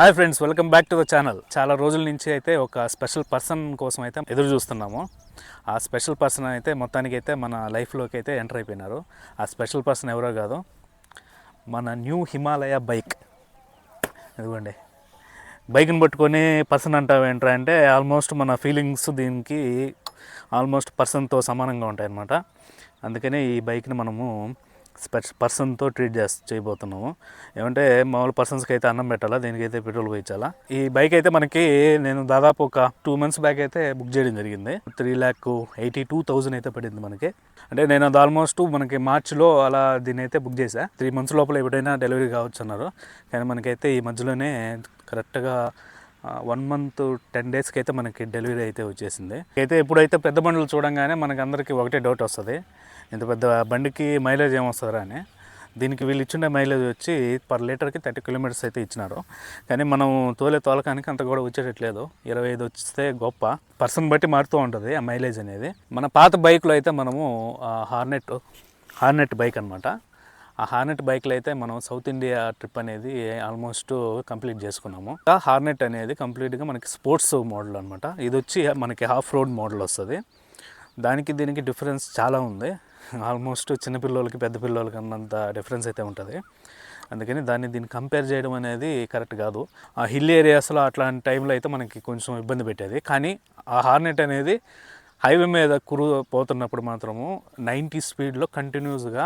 Hi friends welcome back to the channel. చాలా రోజుల నుంచి అయితే ఒక స్పెషల్ పర్సన్ కోసం అయితే ఎదురు చూస్తున్నాము. ఆ స్పెషల్ పర్సన్ అయితే మొత్తానికి అయితే మన లైఫ్లోకి అయితే ఎంటర్ అయిపోయినారు. ఆ స్పెషల్ పర్సన్ ఎవరో కాదు మన న్యూ హిమాలయ బైక్. ఇదిగోండి. బైక్ని పట్టుకొని పర్సన్ అంటావు ఏంట్రా అంటే ఆల్మోస్ట్ మన ఫీలింగ్స్ దీనికి ఆల్మోస్ట్ పర్సన్తో సమానంగా ఉంటాయి అన్నమాట అందుకనే ఈ బైక్ని మనము పర్సన్తో ట్రీట్ చేసి చేయబోతున్నాము. ఏమంటే మామూలు పర్సన్స్కి అయితే అన్నం పెట్టాలా దీనికైతే పెట్రోల్ పోయించాలా ఈ బైక్ అయితే మనకి నేను దాదాపు ఒక టూ మంత్స్ బ్యాక్ అయితే బుక్ చేయడం జరిగింది. Three lakh eighty two thousand అయితే పడింది మనకి. అంటే నేను అది ఆల్మోస్ట్ మనకి మార్చిలో అలా దీన్ని అయితే బుక్ చేశా. త్రీ మంత్స్ లోపల ఎప్పుడైనా డెలివరీ కావచ్చు అన్నారు కానీ మనకైతే ఈ మధ్యలోనే కరెక్ట్గా వన్ మంత్ టెన్ డేస్కి అయితే మనకి డెలివరీ అయితే వచ్చేసింది. అయితే ఎప్పుడైతే పెద్ద బండ్లు చూడంగానే మనకి అందరికీ ఒకటే డౌట్ వస్తుంది. ఇంత పెద్ద బండికి మైలేజ్ ఏమొస్తుందా అని. దీనికి వీళ్ళు ఇచ్చిండే మైలేజ్ వచ్చి పర్ లీటర్కి థర్టీ కిలోమీటర్స్ అయితే ఇచ్చినారు. కానీ మనం తోలే తోలకానికి అంత కూడా వచ్చేటట్లేదు. ఇరవై ఐదు వస్తే గొప్ప. పర్సన్ బట్టి మారుతూ ఉంటుంది ఆ మైలేజ్ అనేది. మన పాత బైక్లో అయితే మనము హార్నెట్ హార్నెట్ బైక్ అనమాట ఆ హార్నెట్ బైక్లో అయితే మనం సౌత్ ఇండియా ట్రిప్ అనేది ఆల్మోస్ట్ కంప్లీట్ చేసుకున్నాము. ఆ హార్నెట్ అనేది కంప్లీట్గా మనకి స్పోర్ట్స్ మోడల్ అనమాట ఇది వచ్చి మనకి హాఫ్ రోడ్ మోడల్ వస్తుంది. దానికి దీనికి డిఫరెన్స్ చాలా ఉంది. ఆల్మోస్ట్ చిన్నపిల్లలకి పెద్ద పిల్లలకి అన్నంత డిఫరెన్స్ అయితే ఉంటుంది. అందుకని దాన్ని దీన్ని కంపేర్ చేయడం అనేది కరెక్ట్ కాదు. ఆ హిల్ ఏరియాస్లో అట్లాంటి టైంలో అయితే మనకి కొంచెం ఇబ్బంది పెట్టేది. కానీ ఆ హార్నెట్ అనేది హైవే మీద కురు పోతున్నప్పుడు మాత్రము నైంటీ స్పీడ్లో కంటిన్యూస్గా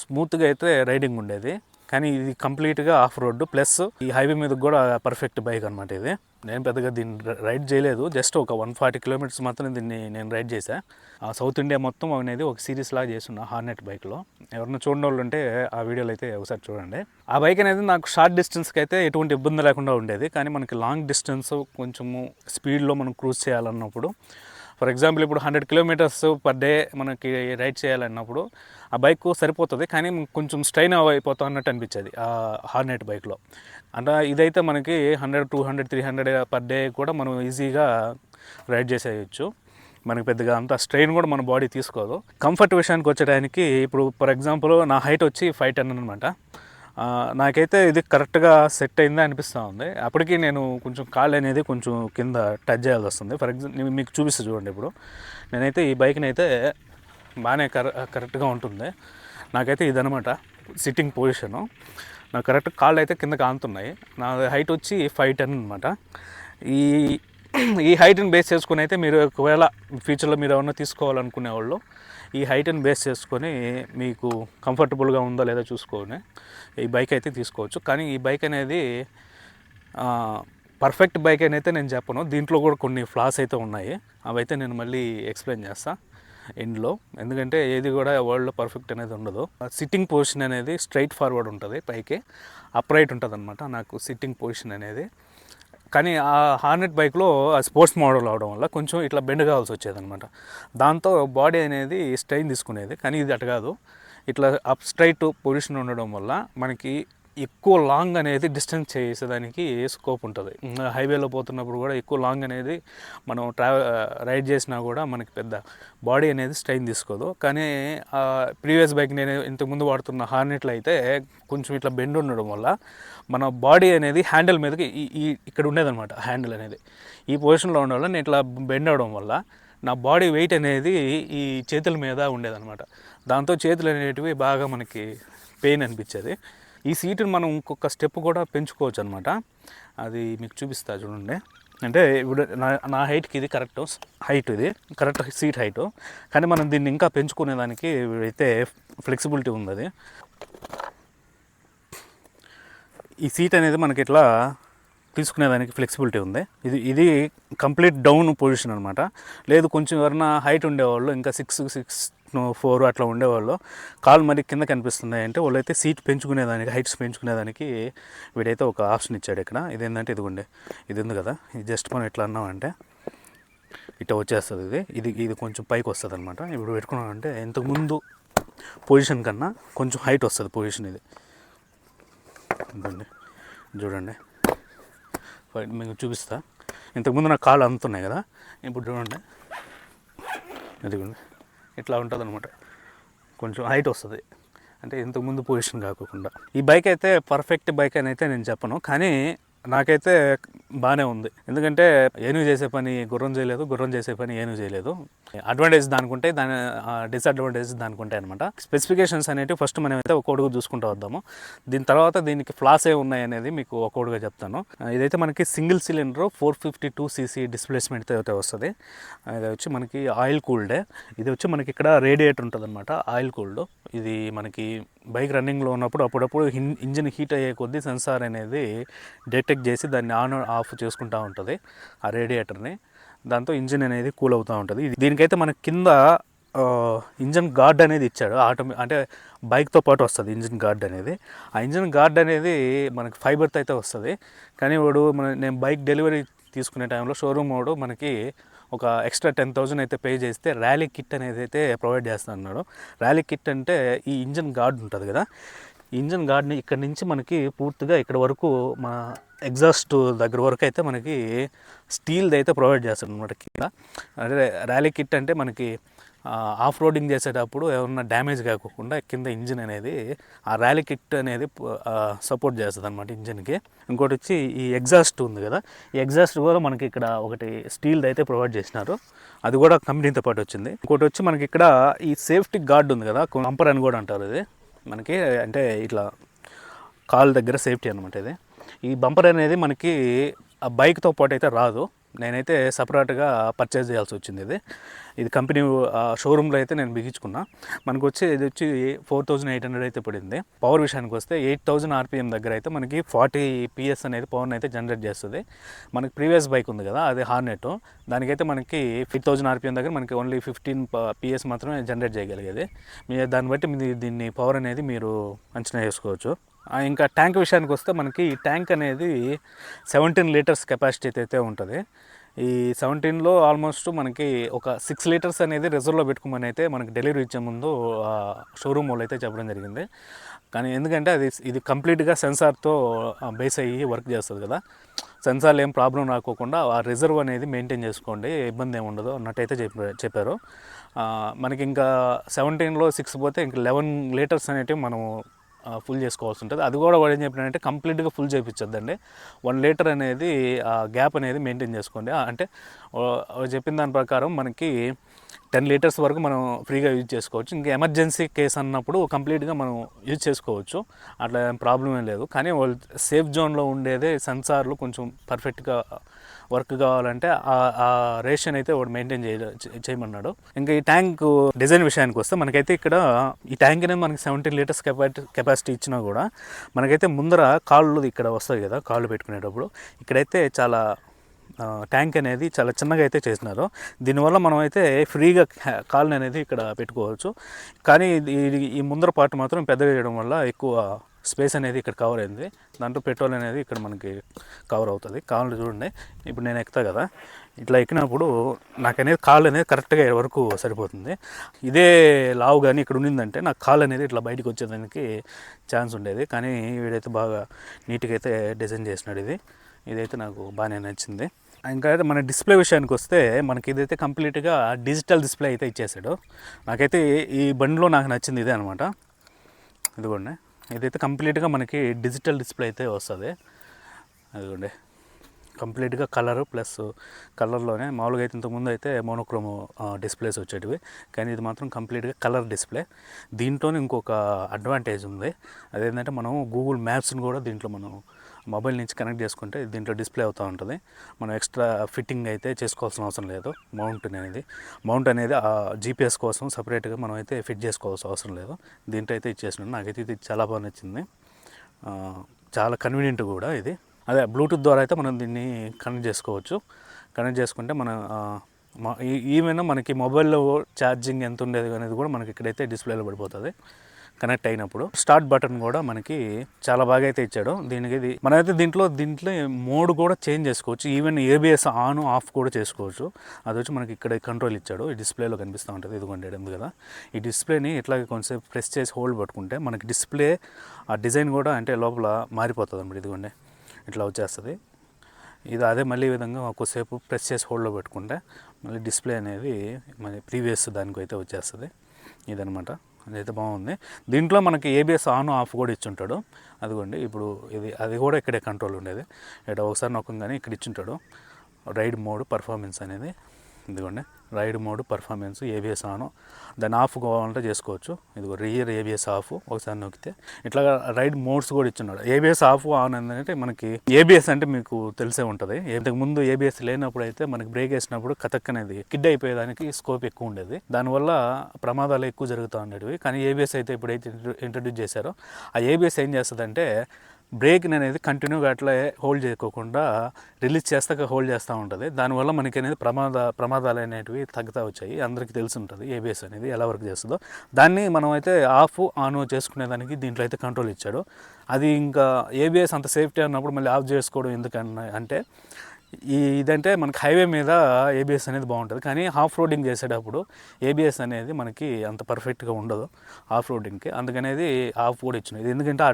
స్మూత్గా అయితే రైడింగ్ ఉండేది. కానీ ఇది కంప్లీట్గా ఆఫ్ రోడ్డు. ప్లస్ ఈ హైవే మీద కూడా పర్ఫెక్ట్ బైక్ అనమాట ఇది. నేను పెద్దగా దీన్ని రైడ్ చేయలేదు. జస్ట్ ఒక వన్ ఫార్టీ కిలోమీటర్స్ మాత్రమే దీన్ని నేను రైడ్ చేశాను ఆ సౌత్ ఇండియా మొత్తం అనేది ఒక సిరీస్ లాగా చేస్తున్నా హార్నెట్ బైక్లో. ఎవరైనా చూడని వాళ్ళు ఉంటే ఆ వీడియోలో అయితే ఒకసారి చూడండి. ఆ బైక్ అనేది నాకు షార్ట్ డిస్టెన్స్కి అయితే ఎటువంటి ఇబ్బంది లేకుండా ఉండేది. కానీ మనకి లాంగ్ డిస్టెన్స్ కొంచెము స్పీడ్లో మనం క్రూజ్ చేయాలన్నప్పుడు ఫర్ ఎగ్జాంపుల్ ఇప్పుడు హండ్రెడ్ కిలోమీటర్స్ పర్ డే మనకి రైడ్ చేయాలన్నప్పుడు ఆ బైక్ సరిపోతుంది కానీ కొంచెం స్ట్రైన్ అయిపోతా అన్నట్టు అనిపించేది ఆ హార్నెట్ బైక్లో అంటే ఇదైతే మనకి hundred two hundred three hundred per day కూడా మనం ఈజీగా రైడ్ చేసేయచ్చు. మనకి పెద్దగా అంత స్ట్రెయిన్ కూడా మన బాడీ తీసుకోదు. కంఫర్ట్ విషయానికి వచ్చేటానికి ఇప్పుడు ఫర్ ఎగ్జాంపుల్ నా హైట్ వచ్చి ఫైవ్ టెన్ అనమాట నాకైతే ఇది కరెక్ట్గా సెట్ అయిందా అనిపిస్తూ ఉంది. అప్పటికి నేను కొంచెం కాళ్ళు అనేది కొంచెం కింద టచ్ చేయాల్సి వస్తుంది. ఫర్ ఎగ్జాంపుల్ మీకు చూపిస్తా చూడండి ఇప్పుడు. నేనైతే ఈ బైక్ని అయితే బాగానే కర కరెక్ట్గా ఉంటుంది. నాకైతే ఇదనమాట సిట్టింగ్ పొజిషను. నాకు కరెక్ట్ కాళ్ళు అయితే కిందకి కాంతున్నాయి. నా హైట్ వచ్చి ఫైవ్ టెన్ అనమాట ఈ ఈ హైట్ని బేస్ చేసుకుని అయితే మీరు ఒకవేళ ఫ్యూచర్లో మీరు ఏమన్నా తీసుకోవాలనుకునే వాళ్ళు ఈ హైట్ని బేస్ చేసుకొని మీకు కంఫర్టబుల్గా ఉందో లేదో చూసుకొని ఈ బైక్ అయితే తీసుకోవచ్చు. కానీ ఈ బైక్ అనేది పర్ఫెక్ట్ బైక్ అని అయితే నేను చెప్పను. దీంట్లో కూడా కొన్ని ఫ్లాస్ అయితే ఉన్నాయి. అవైతే నేను మళ్ళీ ఎక్స్ప్లెయిన్ చేస్తాను ఎండ్లో ఎందుకంటే ఏది కూడా వరల్డ్లో పర్ఫెక్ట్ అనేది ఉండదు. సిట్టింగ్ పొజిషన్ అనేది స్ట్రైట్ ఫార్వర్డ్ ఉంటుంది పైకి. అప్రైట్ ఉంటుంది అనమాట నాకు సిట్టింగ్ పొజిషన్ అనేది. కానీ ఆ హార్నెట్ బైక్లో ఆ స్పోర్ట్స్ మోడల్ అవడం వల్ల కొంచెం ఇట్లా బెండ్ కావాల్సి వచ్చేది అనమాట దాంతో బాడీ అనేది స్ట్రైన్ తీసుకునేది కానీ ఇది అటు కాదు. ఇట్లా అప్ స్ట్రైట్ పొజిషన్ ఉండడం వల్ల మనకి ఎక్కువ లాంగ్ అనేది డిస్టెన్స్ చేసేదానికి స్కోప్ ఉంటుంది. హైవేలో పోతున్నప్పుడు కూడా ఎక్కువ లాంగ్ అనేది మనం ట్రావెల్ రైడ్ చేసినా కూడా మనకి పెద్ద బాడీ అనేది స్ట్రైన్ తీసుకోదు. కానీ ప్రీవియస్ బైక్ నేను ఇంతకుముందు వాడుతున్న హార్నెట్లు అయితే కొంచెం ఇట్లా బెండ్ ఉండడం వల్ల మన బాడీ అనేది హ్యాండిల్ మీదకి ఈ ఈ ఇక్కడ ఉండేదన్నమాట హ్యాండిల్ అనేది. ఈ పొజిషన్లో ఉండడం వల్ల నేను ఇట్లా బెండ్ అవడం వల్ల నా బాడీ వెయిట్ అనేది ఈ చేతుల మీద ఉండేదన్నమాట. దాంతో చేతులు అనేటివి బాగా మనకి పెయిన్ అనిపించేది. ఈ సీటును మనం ఇంకొక స్టెప్ కూడా పెంచుకోవచ్చు అనమాట అది మీకు చూపిస్తా చూడండి. అంటే ఇప్పుడు నా నా హైట్కి ఇది కరెక్ట్ హైట్ ఇది కరెక్ట్ సీట్ హైట్ కానీ మనం దీన్ని ఇంకా పెంచుకునేదానికి అయితే ఫ్లెక్సిబిలిటీ ఉంది అది ఈ సీట్ అనేది మనకి ఇట్లా తీసుకునేదానికి ఫ్లెక్సిబిలిటీ ఉంది. ఇది ఇది కంప్లీట్ డౌన్ పొజిషన్ అనమాట. లేదు కొంచెం ఎవరైనా హైట్ ఉండేవాళ్ళు ఇంకా సిక్స్ సిక్స్ ఫోర్ అట్లా ఉండేవాళ్ళు. కాలు మరి కింద కనిపిస్తున్నాయి అంటే వాళ్ళైతే సీట్ పెంచుకునేదానికి హైట్స్ పెంచుకునేదానికి వీడైతే ఒక ఆప్షన్ ఇచ్చాడు ఇక్కడ. ఇదేంటంటే ఇదిగోండి ఇది ఉంది కదా ఇది జస్ట్ మనం ఎట్లా అన్నామంటే ఇట్లా వచ్చేస్తుంది ఇది. ఇది ఇది కొంచెం పైకి వస్తుంది అనమాట ఇప్పుడు పెట్టుకున్నామంటే ఇంతకుముందు పొజిషన్ కన్నా కొంచెం హైట్ వస్తుంది పొజిషన్ ఇది. ఇదండి చూడండి. మీకు చూపిస్తా. ఇంతకుముందు నా కాళ్ళు అందుతున్నాయి కదా ఇప్పుడు చూడండి. ఇదిగోండి. ఇట్లా ఉంటుంది అనమాట కొంచెం హైట్ వస్తుంది. అంటే ఇంతకుముందు పొజిషన్ కాకుండా. ఈ బైక్ అయితే పర్ఫెక్ట్ బైక్ అని అయితే నేను చెప్పను. కానీ నాకైతే బాగానే ఉంది. ఎందుకంటే ఏనుగు చేసే పని గుర్రం చేయలేదు గుర్రం చేసే పని ఏనుగు చేయలేదు. అడ్వాంటేజ్ దానికుంటే దాని డిసడ్వాంటేజ్ దానికుంటే అనమాట స్పెసిఫికేషన్స్ అనేవి ఫస్ట్ మనం అయితే ఒక్కొక్కటిగా చూసుకుంటూ వద్దాము. దీని తర్వాత దీనికి ఫ్లాస్ ఏ ఉన్నాయి అనేది మీకు ఒక్కొడుగా చెప్తాను. ఇదైతే మనకి single cylinder four fifty two CC displacement అయితే వస్తుంది. ఇది వచ్చి మనకి ఆయిల్ కూల్డే ఇది వచ్చి మనకి ఇక్కడ రేడియేటర్ ఉంటుంది అనమాట ఆయిల్ కూల్డ్ ఇది మనకి బైక్ రన్నింగ్లో ఉన్నప్పుడు అప్పుడప్పుడు ఇంజిన్ హీట్ అయ్యే కొద్దీ సెన్సార్ అనేది డిటెక్ట్ చేసి దాన్ని ఆన్ ఆఫ్ చేసుకుంటూ ఉంటుంది ఆ రేడియేటర్ని దాంతో ఇంజిన్ అనేది కూల్ అవుతూ ఉంటుంది. ఇది- దీనికైతే మన కింద ఇంజన్ గార్డ్ అనేది ఇచ్చాడు. ఆటోమే అంటే బైక్తో పాటు వస్తుంది ఇంజిన్ గార్డ్ అనేది. ఆ ఇంజిన్ గార్డ్ అనేది మనకి ఫైబర్తో అయితే వస్తుంది. కానీ వాడు మన నేను బైక్ డెలివరీ తీసుకునే టైంలో షోరూమ్ వాడు మనకి ఒక ఎక్స్ట్రా టెన్ థౌజండ్ అయితే పే చేస్తే ర్యాలీ కిట్ అనేది అయితే ప్రొవైడ్ చేస్తా అన్నాడు. ర్యాలీ కిట్ అంటే ఈ ఇంజన్ గార్డ్ ఉంటుంది కదా. ఇంజన్ గార్డ్ని ఇక్కడ నుంచి మనకి పూర్తిగా ఇక్కడ వరకు మన ఎగ్జాస్ట్ దగ్గర వరకు అయితే మనకి స్టీల్ది అయితే ప్రొవైడ్ చేస్తాడు అనమాట కింద. అంటే ర్యాలీ కిట్ అంటే మనకి ఆఫ్ రోడింగ్ చేసేటప్పుడు ఏమన్నా డ్యామేజ్ కాకుండా కింద ఇంజిన్ అనేది ఆ ర్యాలీ కిట్ అనేది సపోర్ట్ చేస్తుంది అనమాట ఇంజిన్కి. ఇంకోటి వచ్చి ఈ ఎగ్జాస్ట్ ఉంది కదా ఈ ఎగ్జాస్ట్ కూడా మనకి ఇక్కడ ఒకటి స్టీల్ది అయితే ప్రొవైడ్ చేసినారు. అది కూడా కంపెనీతో పాటు వచ్చింది. ఇంకోటి వచ్చి మనకి ఇక్కడ ఈ సేఫ్టీ గార్డ్ ఉంది కదా కంపర్ అని కూడా అంటారు ఇది. మనకి అంటే ఇట్లా కాల్ దగ్గర సేఫ్టీ అనమాట ఇది. ఈ బంపర్ అనేది మనకి ఆ బైక్తో పాటు అయితే రాదు. నేనైతే సపరేట్గా పర్చేజ్ చేయాల్సి వచ్చింది ఇది. ఇది కంపెనీ షోరూంలో అయితే నేను బిగించుకున్నా. మనకు వచ్చి ఇది వచ్చి ఫోర్ థౌజండ్ ఎయిట్ హండ్రెడ్ అయితే పడింది. పవర్ విషయానికి వస్తే ఎయిట్ థౌజండ్ ఆర్పిఎం దగ్గర అయితే మనకి ఫార్టీ పిఎస్ అనేది పవర్ని అయితే జనరేట్ చేస్తుంది. మనకి ప్రీవియస్ బైక్ ఉంది కదా అది హార్నెట్. దానికైతే మనకి ఫిఫ్ థౌజండ్ ఆర్పిఎం దగ్గర మనకి ఓన్లీ ఫిఫ్టీన్ పిఎస్ మాత్రమే జనరేట్ చేయగలిగేది. మీ దాన్ని బట్టి మీ దీన్ని పవర్ అనేది మీరు అంచనా చేసుకోవచ్చు ఇంకా ట్యాంక్ విషయానికి వస్తే మనకి ఈ ట్యాంక్ అనేది సెవెంటీన్ లీటర్స్ కెపాసిటీ అయితే ఉంటుంది. ఈ సెవెంటీన్లో ఆల్మోస్ట్ మనకి ఒక సిక్స్ లీటర్స్ అనేది రిజర్వ్లో పెట్టుకోమని అయితే మనకి డెలివరీ ఇచ్చే ముందు షోరూమ్ వాళ్ళు అయితే చెప్పడం జరిగింది. కానీ ఎందుకంటే అది ఇది కంప్లీట్గా సెన్సార్తో బేస్ అయ్యి వర్క్ చేస్తుంది కదా. సెన్సార్లు ఏం ప్రాబ్లం రాకోకుండా ఆ రిజర్వ్ అనేది మెయింటైన్ చేసుకోండి ఇబ్బంది ఏమి ఉండదు అన్నట్టయితే చెప్పారు. చెప్పారు మనకి ఇంకా సెవెంటీన్లో సిక్స్ పోతే ఇంకా లెవెన్ లీటర్స్ అనేటివి మనము ఫుల్ చేసుకోవాల్సి ఉంటుంది. అది కూడా వాడు ఏం చెప్పినంటే కంప్లీట్గా ఫుల్ చేయించద్దండి వన్ లీటర్ అనేది ఆ గ్యాప్ అనేది మెయింటైన్ చేసుకోండి. అంటే చెప్పిన దాని ప్రకారం మనకి టెన్ లీటర్స్ వరకు మనం ఫ్రీగా యూజ్ చేసుకోవచ్చు. ఇంకా ఎమర్జెన్సీ కేసు అన్నప్పుడు కంప్లీట్గా మనం యూజ్ చేసుకోవచ్చు. అట్లా ఏం ప్రాబ్లం ఏం లేదు. కానీ వాళ్ళు సేఫ్ జోన్లో ఉండేదే సెన్సార్లు కొంచెం పర్ఫెక్ట్గా వర్క్ కావాలంటే ఆ- ఆ రేషన్ అయితే వాడు మెయింటైన్ చేయ చేయమన్నాడు. ఇంకా ఈ ట్యాంక్ డిజైన్ విషయానికి వస్తే మనకైతే ఇక్కడ ఈ ట్యాంక్ అనేది మనకి సెవెంటీన్ లీటర్స్ కెపాసిటీ కెపాసిటీ ఇచ్చినా కూడా మనకైతే ముందర కాళ్ళు ఇక్కడ వస్తాయి కదా కాళ్ళు పెట్టుకునేటప్పుడు. ఇక్కడైతే చాలా ట్యాంక్ అనేది చాలా చిన్నగా అయితే చేసినారు. దీనివల్ల మనం అయితే ఫ్రీగా కా- అనేది ఇక్కడ పెట్టుకోవచ్చు. కానీ ఈ ముందర పార్ట్ మాత్రం పెద్దగా చేయడం వల్ల ఎక్కువ స్పేస్ అనేది ఇక్కడ కవర్ అయింది. దాంట్లో పెట్రోల్ అనేది ఇక్కడ మనకి కవర్ అవుతుంది. కాళ్ళు చూడండి. ఇప్పుడు నేను ఎక్కుతా కదా. ఇట్లా ఎక్కినప్పుడు నాకు అనేది కాళ్ళు అనేది కరెక్ట్గా వరకు సరిపోతుంది. ఇదే లావు కానీ ఇక్కడ ఉండిందంటే నాకు కాళ్ళు అనేది ఇట్లా బయటకు వచ్చేదానికి ఛాన్స్ ఉండేది. కానీ వీడైతే బాగా నీట్గా అయితే డిజైన్ చేసినాడు ఇది. ఇదైతే నాకు బాగానే నచ్చింది. ఇంకా అయితే మన డిస్ప్లే విషయానికి వస్తే మనకి ఇదైతే కంప్లీట్గా డిజిటల్ డిస్ప్లే అయితే ఇచ్చేసాడు. నాకైతే ఈ బండిలో నాకు నచ్చింది ఇదే అనమాట ఇదిగోండి. ఇదైతే కంప్లీట్గా మనకి డిజిటల్ డిస్ప్లే అయితే వస్తుంది. అదిగోండి. కంప్లీట్గా కలర్ ప్లస్ కలర్లోనే మామూలుగా అయితే ఇంతకుముందు అయితే మోనోక్రోమ్ డిస్ప్లేస్ వచ్చేటివి. కానీ ఇది మాత్రం కంప్లీట్గా కలర్ డిస్ప్లే. దీంట్లోనే ఇంకొక అడ్వాంటేజ్ ఉంది. అదేంటంటే మనం గూగుల్ మ్యాప్స్ని కూడా దీంట్లో మనం మొబైల్ నుంచి కనెక్ట్ చేసుకుంటే దీంట్లో డిస్ప్లే అవుతూ ఉంటుంది. మనం ఎక్స్ట్రా ఫిట్టింగ్ అయితే చేసుకోవాల్సిన అవసరం లేదు. మౌంట్ అనేది మౌంట్ అనేది ఆ జీపీఎస్ కోసం సపరేట్గా మనం అయితే ఫిట్ చేసుకోవాల్సిన అవసరం లేదు. దీంట్లో అయితే ఇచ్చేసినాడు నాకైతే ఇది చాలా బాగా నచ్చింది. చాలా కన్వీనియంట్ కూడా ఇది. అదే బ్లూటూత్ ద్వారా అయితే మనం దీన్ని కనెక్ట్ చేసుకోవచ్చు. కనెక్ట్ చేసుకుంటే మన ఈవెన్ మనకి మొబైల్లో ఛార్జింగ్ ఎంత ఉండేది అనేది కూడా మనకి ఇక్కడైతే డిస్ప్లేలో పడిపోతుంది. కనెక్ట్ అయినప్పుడు స్టార్ట్ బటన్ కూడా మనకి చాలా బాగా అయితే ఇచ్చాడు. దీనికి ఇది మనమైతే దీంట్లో దీంట్లో మోడ్ కూడా చేంజ్ చేసుకోవచ్చు. ఈవెన్ ఏబిఎస్ ఆన్ ఆఫ్ కూడా చేసుకోవచ్చు. అది వచ్చి మనకి ఇక్కడ కంట్రోల్ ఇచ్చాడు. ఈ డిస్ప్లేలో కనిపిస్తూ ఉంటుంది. ఇదిగోండి ఉంది కదా. ఈ డిస్ప్లేని ఇట్లాగే కొంచెంసేపు ప్రెస్ చేసి హోల్డ్ పట్టుకుంటే మనకి డిస్ప్లే ఆ డిజైన్ కూడా అంటే లోపల మారిపోతుంది అనమాట ఇదిగోండి ఇట్లా వచ్చేస్తుంది. ఇది అదే మళ్ళీ ఈ విధంగా కొద్దిసేపు ప్రెస్ చేసి హోల్డ్లో పెట్టుకుంటే మళ్ళీ డిస్ప్లే అనేది మన ప్రీవియస్ దానికి అయితే వచ్చేస్తుంది. ఇదనమాట అదైతే బాగుంది. దీంట్లో మనకి ఏబిఎస్ ఆన్ ఆఫ్ కూడా ఇచ్చుంటాడు. అదిగోండి ఇప్పుడు ఇది అది కూడా ఇక్కడే కంట్రోల్ ఉండేది. ఇక్కడ ఒకసారి నొక్కగానే ఇక్కడ ఇచ్చుంటాడు. రైడ్ మోడ్ పర్ఫార్మెన్స్ అనేది. ఇదిగోండి. Ride mode performance ABS on. దాన్ని ఆఫ్ కావాలంటే చేసుకోవచ్చు. ఇదిగో రియర్ ఏబిఎస్ ఆఫ్. ఒకసారి నొక్కితే ఇట్లా రైడ్ మోడ్స్ కూడా ఇచ్చున్నాడు. ఏబిఎస్ ఆఫ్ ఆన్ అంటే మనకి ఏబిఎస్ అంటే మీకు తెలిసే ఉంటుంది. ఇంతకు ముందు ఏబిఎస్ లేనప్పుడు అయితే మనకి బ్రేక్ వేసినప్పుడు కథక్ అనేది కిడ్ అయిపోయేదానికి స్కోప్ ఎక్కువ ఉండేది. దానివల్ల ప్రమాదాలు ఎక్కువ జరుగుతూ ఉండేవి కానీ ఏబిఎస్ అయితే ఇప్పుడైతే ఇంట్రడ్యూస్ చేశారో. ఆ ఏబిఎస్ ఏం చేస్తుందంటే బ్రేక్ అనేది కంటిన్యూగా అట్లా హోల్డ్ చేయకోకుండా రిలీజ్ చేస్తాక హోల్డ్ చేస్తూ ఉంటుంది. దానివల్ల మనకి అనేది ప్రమాద ప్రమాదాలు అనేటివి తగ్గుతూ వచ్చాయి. అందరికీ తెలిసి ఉంటుంది ఏబిఎస్ అనేది ఎలా వర్క్ చేస్తుందో. దాన్ని మనం అయితే ఆఫ్ ఆన్ చేసుకునేదానికి దీంట్లో అయితే కంట్రోల్ ఇచ్చాడు. అది ఇంకా ఏబిఎస్ అంత సేఫ్టీ అన్నప్పుడు మళ్ళీ ఆఫ్ చేసుకోవడం ఎందుకన్నా అంటే ఈ ఇదంటే మనకి హైవే మీద ఏబిఎస్ అనేది బాగుంటుంది. కానీ ఆఫ్ రోడింగ్ చేసేటప్పుడు ఏబిఎస్ అనేది మనకి అంత పర్ఫెక్ట్గా ఉండదు ఆఫ్ రోడింగ్కి. అందుకనేది ఆఫ్ కూడా ఇచ్చినది ఇది ఎందుకంటే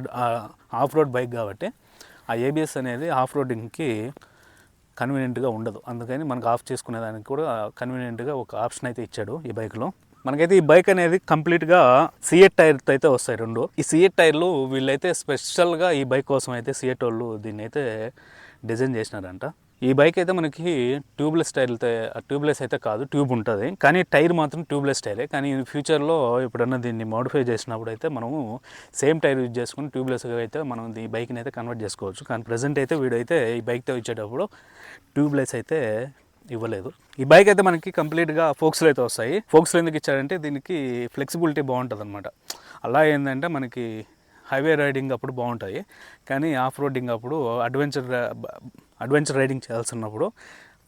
ఆఫ్ రోడ్ బైక్ కాబట్టి ఆ ఏబిఎస్ అనేది ఆఫ్ రోడింగ్కి కన్వీనియంట్గా ఉండదు. అందుకని మనకు ఆఫ్ చేసుకునే దానికి కూడా కన్వీనియంట్గా ఒక ఆప్షన్ అయితే ఇచ్చాడు ఈ బైక్లో. మనకైతే ఈ బైక్ అనేది కంప్లీట్గా సిఎట్ టైర్తో అయితే వస్తాయి రెండు. ఈ సిఎట్ టైర్లు వీళ్ళైతే స్పెషల్గా ఈ బైక్ కోసం అయితే సిఎట్ వాళ్ళు దీన్ని అయితే డిజైన్ చేసినారంట. ఈ బైక్ అయితే మనకి ట్యూబ్లెస్ టైర్లతో ట్యూబ్లెస్ అయితే కాదు ట్యూబ్ ఉంటుంది. కానీ టైర్ మాత్రం ట్యూబ్లెస్ టైరే కానీ ఫ్యూచర్లో ఎప్పుడన్నా దీన్ని మోడిఫై చేసినప్పుడు అయితే మనము సేమ్ టైర్ యూజ్ చేసుకుని ట్యూబ్లెస్గా అయితే మనం ఈ బైక్ని అయితే కన్వర్ట్ చేసుకోవచ్చు. కానీ ప్రజెంట్ అయితే వీడైతే ఈ బైక్తో ఇచ్చేటప్పుడు ట్యూబ్లెస్ అయితే ఇవ్వలేదు. ఈ బైక్ అయితే మనకి కంప్లీట్గా ఫోక్స్లు అయితే వస్తాయి. ఫోక్స్లో ఎందుకు ఇచ్చారంటే దీనికి ఫ్లెక్సిబిలిటీ బాగుంటుంది అనమాట అలా ఏంటంటే మనకి హైవే రైడింగ్ అప్పుడు బాగుంటాయి. కానీ ఆఫ్ రోడింగ్ అప్పుడు అడ్వెంచర్ అడ్వెంచర్ రైడింగ్ చేయాల్సినప్పుడు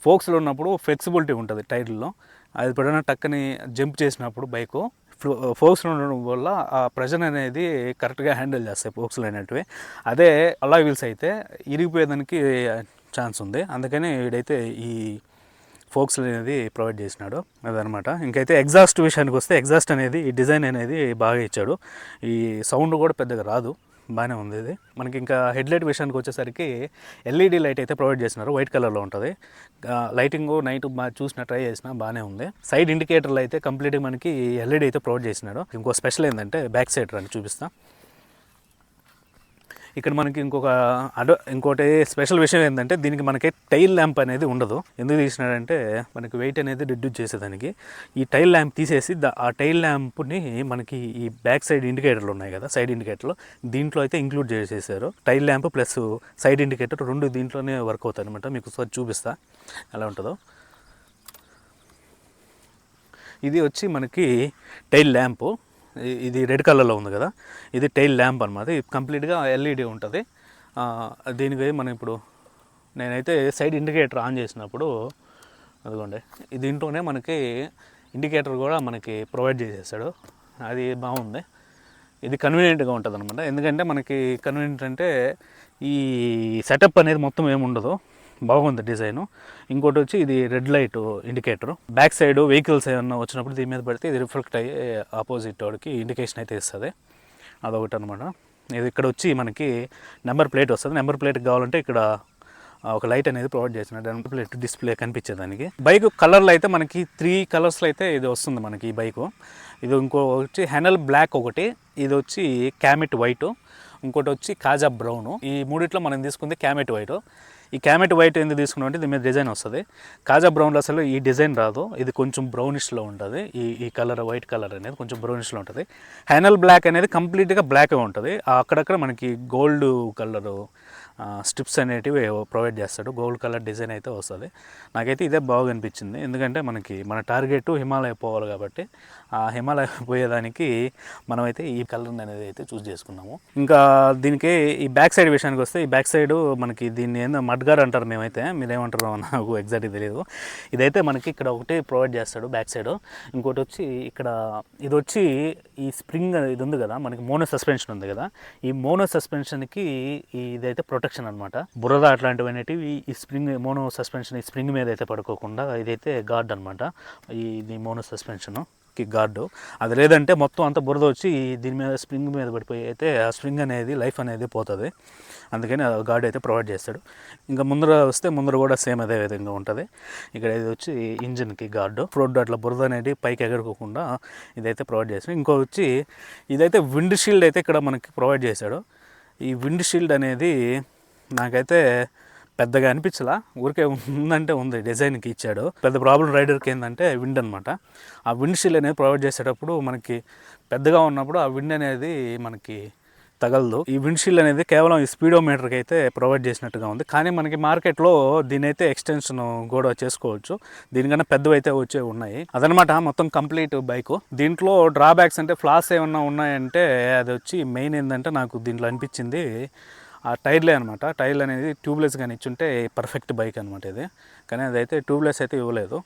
ఫోక్స్లో ఉన్నప్పుడు ఫ్లెక్సిబిలిటీ ఉంటుంది టైర్లో. అది ఎప్పుడైనా టక్కని జంప్ చేసినప్పుడు బైకు ఫోక్స్లో ఉండడం వల్ల ఆ ప్రెజర్ అనేది కరెక్ట్గా హ్యాండిల్ చేస్తాయి ఫోక్స్లు అనేటివి. అదే అలా వీల్స్ అయితే ఇరిగిపోయేదానికి ఛాన్స్ ఉంది. అందుకని వీడైతే ఈ ఫోక్స్ అనేది ప్రొవైడ్ చేసినాడు అదనమాట. ఇంకైతే ఎగ్జాస్ట్ విషయానికి వస్తే ఎగ్జాస్ట్ అనేది ఈ డిజైన్ అనేది బాగా ఇచ్చాడు. ఈ సౌండ్ కూడా పెద్దగా రాదు. బాగానే ఉంది ఇది. మనకి ఇంకా హెడ్ లైట్ విషయానికి వచ్చేసరికి ఎల్ఈడి లైట్ అయితే ప్రొవైడ్ చేసినారు వైట్ కలర్లో ఉంటుంది. లైటింగ్ నైట్ బాగా చూసిన ట్రై చేసినా బాగానే ఉంది. సైడ్ ఇండికేటర్లు అయితే కంప్లీట్గా మనకి ఎల్ఈడి అయితే ప్రొవైడ్ చేసినాడు. ఇంకో స్పెషల్ ఏంటంటే బ్యాక్ సైడ్ రండి చూపిస్తాను ఇక్కడ మనకి ఇంకొక అడ్ ఇంకోటి స్పెషల్ విషయం ఏంటంటే దీనికి మనకి టైల్ ల్యాంప్ అనేది ఉండదు. ఎందుకు తీసినాడంటే మనకి వెయిట్ అనేది రిడ్యూస్ చేసేదానికి. ఈ టైల్ ల్యాంప్ తీసేసి ఆ టైల్ ల్యాంప్ని మనకి ఈ బ్యాక్ సైడ్ ఇండికేటర్లు ఉన్నాయి కదా సైడ్ ఇండికేటర్లు. దీంట్లో అయితే ఇంక్లూడ్ చేసేసారు. Tail lamp plus side indicator రెండు దీంట్లోనే వర్క్ అవుతాయి అనమాట మీకు ఒకసారి చూపిస్తా. ఎలా ఉంటుందో. ఇది వచ్చి మనకి టైల్ ల్యాంపు. ఇది రెడ్ కలర్లో ఉంది కదా? ఇది టైల్ ల్యాంప్ అనమాట ఇది కంప్లీట్గా ఎల్ఈడి ఉంటుంది. దీనికి మనం ఇప్పుడు నేనైతే సైడ్ ఇండికేటర్ ఆన్ చేసినప్పుడు అదిగోండి ఇది దీంట్లోనే మనకి ఇండికేటర్ కూడా మనకి ప్రొవైడ్ చేసేసాడు. అది బాగుంది. ఇది కన్వీనియంట్గా ఉంటుంది అనమాట ఎందుకంటే మనకి కన్వీనియంట్ అంటే ఈ సెటప్ అనేది మొత్తం ఏముండదు. బాగుంది డిజైన్. ఇంకోటి వచ్చి ఇది red light indicator. Back side vehicles ఏమన్నా వచ్చినప్పుడు దీని మీద పడితే ఇది రిఫ్లెక్ట్ అయ్యి ఆపోజిట్ వాడికి ఇండికేషన్ అయితే ఇస్తుంది. అదొకటి అనమాట ఇది ఇక్కడ వచ్చి మనకి నెంబర్ ప్లేట్ వస్తుంది. నెంబర్ ప్లేట్ కావాలంటే ఇక్కడ ఒక లైట్ అనేది ప్రొవైడ్ చేసిన నెంబర్ ప్లేట్ డిస్ప్లే కనిపించేదానికి బైక్ కలర్లో అయితే మనకి త్రీ కలర్స్లో అయితే ఇది వస్తుంది మనకి ఈ బైకు. ఇది ఇంకో వచ్చి హెనల్ బ్లాక్ ఒకటి. ఇది వచ్చి క్యామెట్ వైట్. ఇంకోటి వచ్చి కాజా బ్రౌన్. ఈ మూడిట్లో మనం తీసుకుంది క్యామెట్ వైట్. ఈ క్యామెట్ వైట్ ఎందుకు తీసుకున్నాం అంటే దీని మీద డిజైన్ వస్తుంది. కాజా బ్రౌన్లో అసలు ఈ డిజైన్ రాదు. ఇది కొంచెం బ్రౌనిష్లో ఉంటుంది. ఈ ఈ కలర్ వైట్ కలర్ అనేది కొంచెం బ్రౌనిష్లో ఉంటుంది. హ్యానల్ బ్లాక్ అనేది కంప్లీట్గా బ్లాక్గా ఉంటుంది. అక్కడక్కడ మనకి గోల్డ్ కలరు స్ట్రిప్స్ అనేటివి ప్రొవైడ్ చేస్తాడు. గోల్డ్ కలర్ డిజైన్ అయితే వస్తుంది. నాకైతే ఇదే బాగా అనిపించింది ఎందుకంటే మనకి మన టార్గెట్ హిమాలయ పోవాలి కాబట్టి ఆ హిమాలయ పోయేదానికి మనమైతే ఈ కలర్ అనేది అయితే చూస్ చేసుకున్నాము. ఇంకా దీనికి ఈ బ్యాక్ సైడ్ విషయానికి వస్తే ఈ బ్యాక్ సైడ్ మనకి దీన్ని ఏందో మడ్గార్ అంటారు మేమైతే. మీరేమంటారో నాకు ఎగ్జాక్ట్గా తెలియదు ఇదైతే మనకి ఇక్కడ ఒకటి ప్రొవైడ్ చేస్తాడు బ్యాక్ సైడ్. ఇంకోటి వచ్చి ఇక్కడ ఇది వచ్చి ఈ స్ప్రింగ్ ఇది ఉంది కదా మనకి మోనో సస్పెన్షన్ ఉంది కదా. ఈ మోనో సస్పెన్షన్కి ఇదైతే ప్రొటెక్ట్ ప్రొటెక్షన్ అనమాట బురద అట్లాంటివి అనేటివి ఈ స్ప్రింగ్ మోనో సస్పెన్షన్ ఈ స్ప్రింగ్ మీద అయితే పడుకోకుండా ఇదైతే గార్డ్ అనమాట ఇది మోనో సస్పెన్షన్ గార్డు. అది లేదంటే మొత్తం అంత బురద వచ్చి దీని మీద స్ప్రింగ్ మీద పడిపోయి అయితే ఆ స్ప్రింగ్ అనేది లైఫ్ అనేది పోతుంది. అందుకని గార్డ్ అయితే ప్రొవైడ్ చేస్తాడు. ఇంకా ముందర వస్తే ముందర కూడా సేమ్ అదే విధంగా ఉంటుంది. ఇక్కడ ఇది వచ్చి ఇంజిన్కి గార్డు. ఫ్రోడ్ అట్లా బురద అనేది పైకి ఎగరకోకుండా ఇదైతే ప్రొవైడ్ చేస్తాడు. ఇంకో వచ్చి ఇదైతే విండ్ షీల్డ్ అయితే ఇక్కడ మనకి ప్రొవైడ్ చేశాడు. ఈ విండ్ షీల్డ్ అనేది నాకైతే పెద్దగా అనిపించలా. ఊరికే ఉందంటే ఉంది డిజైన్కి ఇచ్చాడు. పెద్ద ప్రాబ్లం రైడర్కి ఏంటంటే విండ్ అనమాట ఆ విండ్ షీల్ అనేది ప్రొవైడ్ చేసేటప్పుడు మనకి పెద్దగా ఉన్నప్పుడు ఆ విండ్ అనేది మనకి తగలదు. ఈ విండ్షీల్డ్ అనేది కేవలం ఈ స్పీడోమీటర్కి అయితే ప్రొవైడ్ చేసినట్టుగా ఉంది. కానీ మనకి మార్కెట్లో దీని అయితే ఎక్స్టెన్షన్ కూడా చేసుకోవచ్చు. దీనికన్నా పెద్దవి అయితే వచ్చే ఉన్నాయి. అదనమాట మొత్తం కంప్లీట్ బైక్ దీంట్లో డ్రాబ్యాక్స్ అంటే ఫ్లాస్ ఏమన్నా ఉన్నాయంటే అది వచ్చి మెయిన్ ఏంటంటే నాకు దీంట్లో అనిపించింది ఆ టైర్లే అనమాట టైర్లు అనేది ట్యూబ్లెస్ కానీ ఇచ్చుంటే పర్ఫెక్ట్ బైక్ అనమాట ఇది. కానీ అదైతే ట్యూబ్లెస్ అయితే ఇవ్వలేదు.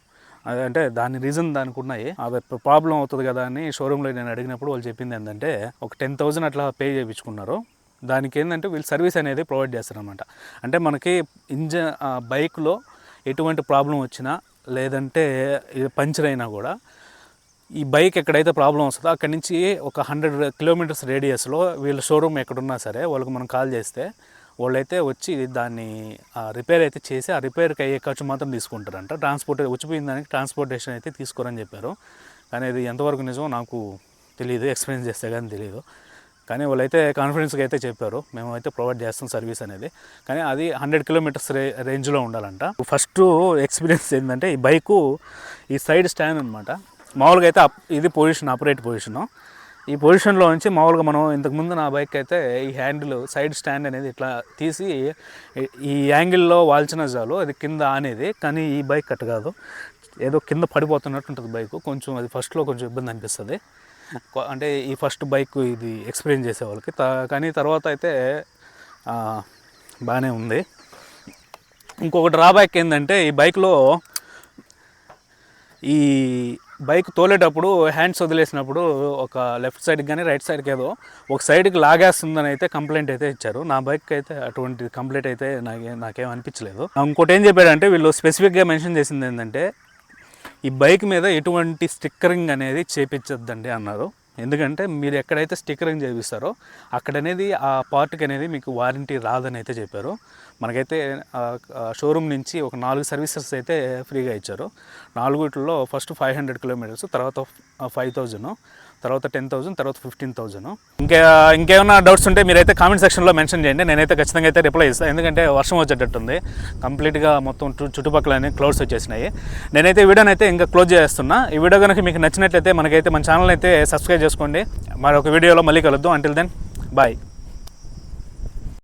అంటే దాని రీజన్ దానికి ఉన్నాయి. అది ప్రాబ్లం అవుతుంది కదా అని షోరూంలో నేను అడిగినప్పుడు వాళ్ళు చెప్పింది ఏంటంటే ఒక టెన్ థౌజండ్ అట్లా పే చేయించుకున్నారు దానికి ఏంటంటే వీళ్ళు సర్వీస్ అనేది ప్రొవైడ్ చేస్తారనమాట అంటే మనకి ఇంజన్ బైక్లో ఎటువంటి ప్రాబ్లం వచ్చినా లేదంటే పంచర్ అయినా కూడా ఈ బైక్ ఎక్కడైతే ప్రాబ్లం వస్తుందో అక్కడి నుంచి ఒక హండ్రెడ్ కిలోమీటర్స్ రేడియస్లో వీళ్ళ షోరూమ్ ఎక్కడున్నా సరే వాళ్ళకి మనం కాల్ చేస్తే వాళ్ళైతే వచ్చి దాన్ని రిపేర్ అయితే చేసి ఆ రిపేర్కి అయ్యే ఖర్చు మాత్రం తీసుకుంటారంట. ట్రాన్స్పోర్ట్ వచ్చిపోయిన దానికి ట్రాన్స్పోర్టేషన్ అయితే తీసుకోరని చెప్పారు. కానీ ఇది ఎంతవరకు నిజమో నాకు తెలియదు ఎక్స్పీరియన్స్ చేస్తే కానీ తెలియదు కానీ వాళ్ళైతే కాన్ఫిడెన్స్గా అయితే చెప్పారు. మేము అయితే ప్రొవైడ్ చేస్తాం సర్వీస్ అనేది. కానీ అది హండ్రెడ్ కిలోమీటర్స్ రే రేంజ్లో ఉండాలంట. ఫస్ట్ ఎక్స్పీరియన్స్ ఏంటంటే ఈ బైకు ఈ సైడ్ స్టాండ్ అనమాట మామూలుగా అయితే అప్- ఇది పొజిషన్ ఆపరేట్ పొజిషను ఈ పొజిషన్లో నుంచి మామూలుగా మనం ఇంతకుముందు నా బైక్ అయితే ఈ హ్యాండిల్ సైడ్ స్టాండ్ అనేది ఇట్లా తీసి ఈ- యాంగిల్లో వాల్చిన చాలు అది కింద అనేది కానీ ఈ బైక్ కట్ కాదు. ఏదో కింద పడిపోతున్నట్టు ఉంటుంది బైక్ కొంచెం అది ఫస్ట్లో కొంచెం ఇబ్బంది అనిపిస్తుంది. అంటే ఈ ఫస్ట్ బైక్ ఇది ఎక్స్పీరియన్స్ చేసే వాళ్ళకి. త- కానీ తర్వాత అయితే బాగానే ఉంది. ఇంకొక డ్రాబ్యాక్ ఏంటంటే ఈ బైక్లో ఈ బైక్ తోలేటప్పుడు హ్యాండ్స్ వదిలేసినప్పుడు ఒక లెఫ్ట్ సైడ్కి కానీ రైట్ సైడ్కి ఏదో ఒక సైడ్కి లాగేస్తుందని అయితే కంప్లైంట్ అయితే ఇచ్చారు. నా బైక్ అయితే అటువంటి కంప్లైంట్ అయితే నాకే నాకేం అనిపించలేదు. ఇంకోటి ఏం చెప్పారంటే వీళ్ళు స్పెసిఫిక్గా మెన్షన్ చేసింది ఏంటంటే ఈ బైక్ మీద ఎటువంటి స్టిక్కరింగ్ అనేది చేపించద్దండి అన్నారు. ఎందుకంటే మీరు ఎక్కడైతే స్టిక్కరింగ్ చేపిస్తారో అక్కడ అనేది ఆ పార్ట్కి అనేది మీకు వారంటీ రాదని అయితే చెప్పారు. మనకైతే షోరూమ్ నుంచి ఒక నాలుగు సర్వీసెస్ అయితే ఫ్రీగా ఇచ్చారు. నాలుగుట్లో ఫస్ట్ ఫైవ్ హండ్రెడ్ కిలోమీటర్స్ తర్వాత ఫైవ్ థౌజండ్. తర్వాత టెన్ థౌసండ్ తర్వాత ఫిఫ్టీన్ థౌసండ్. ఇంకా ఇంకేమైనా డౌట్స్ ఉంటే మీరైతే కామెంట్ సెక్షన్లో మెన్షన్ చేయండి. నేనైతే ఖచ్చితంగా అయితే రిప్లై ఇస్తాను ఎందుకంటే వర్షం వచ్చేటట్టుంది. కంప్లీట్గా మొత్తం చు- చుట్టుపక్కల క్లౌడ్స్ వచ్చేసినాయి. నేనైతే ఈ వీడియోని అయితే ఇంకా క్లోజ్ చేస్తున్నా. ఈ వీడియో కనుక మీకు నచ్చినట్లయితే మనకైతే మన ఛానల్ అయితే సబ్స్క్రైబ్ చేసుకోండి. మరొక వీడియోలో మళ్ళీ కలుద్దాం. Until then bye